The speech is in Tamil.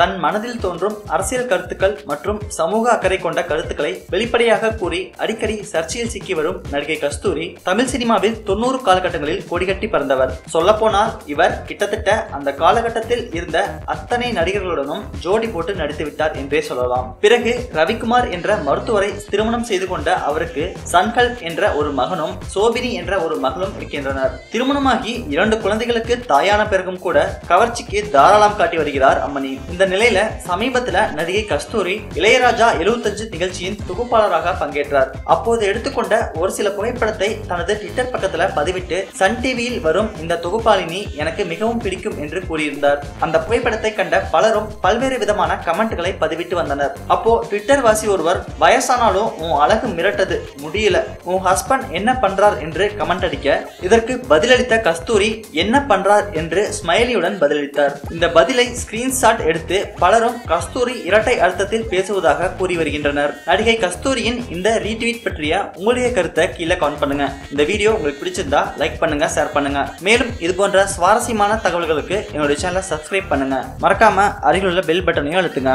தன் மனதில் தோன்றும் அரசியல் கருத்துக்கள் மற்றும் சமூக அக்கறை கொண்ட கருத்துக்களை வெளிப்படையாக கூறி அடிக்கடி சர்ச்சையில் சிக்கி வரும் நடிகை கஸ்தூரி தமிழ் சினிமாவில் தொண்ணூறு காலகட்டங்களில் கொடிகட்டி பறந்தவர். சொல்லப்போனால் இவர் கிட்டத்தட்ட அந்த காலகட்டத்தில் இருந்த அத்தனை நடிகர்களுடனும் ஜோடி போட்டு நடித்துவிட்டார் என்றே சொல்லலாம். பிறகு ரவிக்குமார் என்ற மருத்துவரை திருமணம் செய்து கொண்ட அவருக்கு சன்கல் என்ற ஒரு மகனும் சோபினி என்ற ஒரு மகளும் இருக்கின்றனர். திருமணமாகி இரண்டு குழந்தைகளுக்கு தாயான பிறகும் கூட கவர்ச்சிக்கு தாராளம் காட்டி வருகிறார் அம்மணி. இந்த நிலையில சமீபத்துல நடிகை கஸ்தூரி இளையராஜா 75 நிகழ்ச்சியின் தொகுப்பாளராக பங்கேற்றார். அப்போது எடுத்துக்கொண்ட ஒரு சில புகைப்படத்தை தனது ட்விட்டர் பக்கத்துல பதிவிட்டு சன் டிவியில் வரும் இந்த தொகுப்பாளினி எனக்கு மிகவும் பிடிக்கும் என்று கூறியிருந்தார். அந்த புகைப்படத்தை கண்ட பலரும் பல்வேறு விதமான கமெண்ட்களை பதிவிட்டு வந்தனர். அப்போ ட்விட்டர் வாசி ஒருவர் வயசானாலும் உன் அழகு மிரட்டது முடியல. உன் ஹஸ்பண்ட் என்ன பண்றார்? என்று கமெண்ட் அடிக்க இதற்கு பதிலளித்த கஸ்தூரி என்ன பண்றார்? என்று ஸ்மைலியுடன் பதிலளித்தார். இந்த பதிலை ஸ்கிரீன்ஷாட் எடுத்து பலரும் கஸ்தூரி இரட்டை அழுத்தத்தில் பேசுவதாக கூறி வருகின்றனர். நடிகை கஸ்தூரியின் இந்த ரீட்வீட் பற்றிய உங்களுடைய கருத்தை கீழே கமெண்ட் பண்ணுங்க. இந்த வீடியோ உங்களுக்கு பிடிச்சிருந்தா லைக் பண்ணுங்க ஷேர் பண்ணுங்க. மேலும் இது போன்ற சுவாரஸ்யமான தகவல்களுக்கு என்னுடைய சேனலை சப்ஸ்கிரைப் பண்ணுங்க. மறக்காம அருகில் உள்ள பெல் பட்டனையும் அழுத்துங்க.